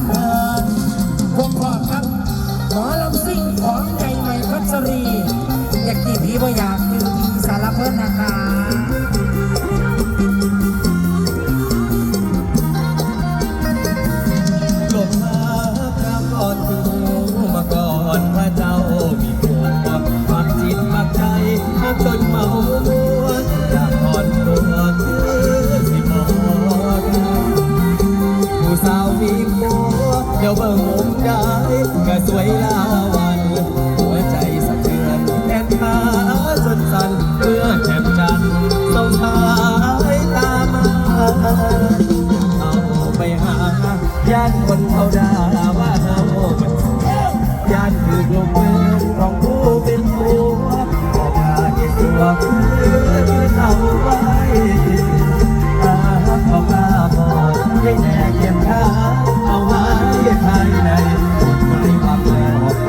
ำเภอพวงพอดครับ หมอลำซิ่งของใจใหม่พัชรี อยากกี่พี่บ่อยากคือพี่สารเพิ่นนะคะหลบมาพระก่อนคือรู้มาก่อนพระเจ้ามีผัวคามจิตมักใจมักจนเมาหัวอยากอ่อนตัวคือสิบอดผู้สาวมีผัว เดี๋ยวเบิ่งมุมได้ก็สวยลาวัน หัวใจสะเทือนแขนขาจนสั่นเพื่อแจ่มจันสงสายตามาเอาไปหาญาติคนเขาด่าว่าเฮายญาติคือลงมือของผู้เป็นผัวบอกลาเย็นตัว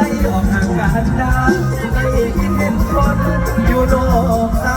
ออกห่างกันดาไม่คิดเห็นคนอยู่โลก